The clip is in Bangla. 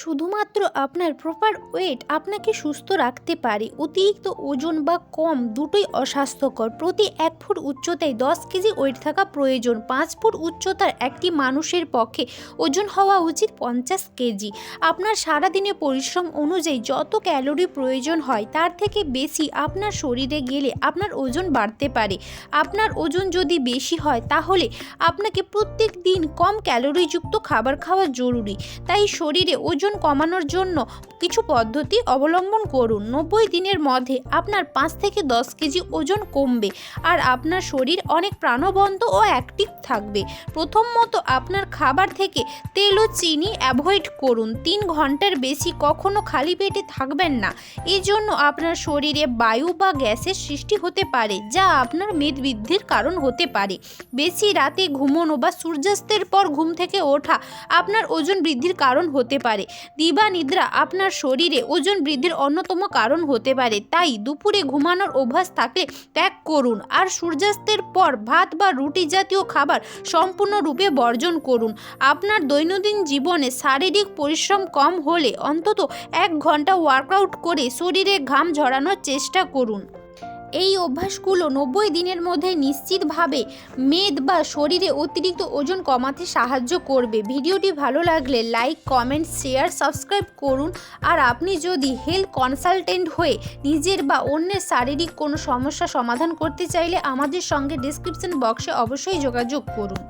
শুধুমাত্র আপনার প্রপার ওয়েট আপনাকে সুস্থ রাখতে পারে। অতিরিক্ত ওজন বা কম দুটোই অস্বাস্থ্যকর। প্রতি এক ফুট উচ্চতায় দশ কেজি ওয়েট থাকা প্রয়োজন। পাঁচ ফুট উচ্চতার একটি মানুষের পক্ষে ওজন হওয়া উচিত পঞ্চাশ কেজি। আপনার সারাদিনের পরিশ্রম অনুযায়ী যত ক্যালোরি প্রয়োজন হয়, তার থেকে বেশি আপনার শরীরে গেলে আপনার ওজন বাড়তে পারে। আপনার ওজন যদি বেশি হয়, তাহলে আপনাকে প্রত্যেক দিন কম ক্যালোরিযুক্ত খাবার খাওয়া জরুরি। তাই শরীরে ওজন কমানোর জন্য কিছু পদ্ধতি অবলম্বন করুন। নব্বই দিনের মধ্যে আপনার পাঁচ থেকে দশ কেজি ওজন কমবে আর আপনার শরীর অনেক প্রাণবন্ত ও অ্যাক্টিভ থাকবে। প্রথমত আপনার খাবার থেকে তেল ও চিনি অ্যাভয়েড করুন। তিন ঘণ্টার বেশি কখনো খালি পেটে থাকবেন না। এই জন্য আপনার শরীরে বায়ু বা গ্যাসের সৃষ্টি হতে পারে, যা আপনার মেদবৃদ্ধির কারণ হতে পারে। বেশি রাতে ঘুমোনো বা সূর্যাস্তের পর ঘুম থেকে ওঠা আপনার ওজন বৃদ্ধির কারণ হতে পারে। দিবা নিদ্রা আপনার শরীরে ওজন বৃদ্ধির অন্যতম কারণ হতে পারে। তাই দুপুরে ঘুমানোর অভ্যাস থাকলে ত্যাগ করুন। আর সূর্যাস্তের পর ভাত বা রুটি জাতীয় খাবার সম্পূর্ণরূপে বর্জন করুন। আপনার দৈনন্দিন জীবনে শারীরিক পরিশ্রম কম হলে অন্তত এক ঘণ্টা ওয়ার্কআউট করে শরীরে ঘাম ঝরানোর চেষ্টা করুন। এই অভ্যাসগুলো নব্বই দিনের মধ্যে নিশ্চিতভাবে মেদ বা শরীরে অতিরিক্ত ওজন কমাতে সাহায্য করবে। ভিডিওটি ভালো লাগলে লাইক, কমেন্ট, শেয়ার, সাবস্ক্রাইব করুন। আর আপনি যদি হেলথ কনসালটেন্ট হয়ে নিজের বা অন্যের শারীরিক কোনো সমস্যা সমাধান করতে চাইলে আমাদের সঙ্গে ডিসক্রিপশন বক্সে অবশ্যই যোগাযোগ করুন।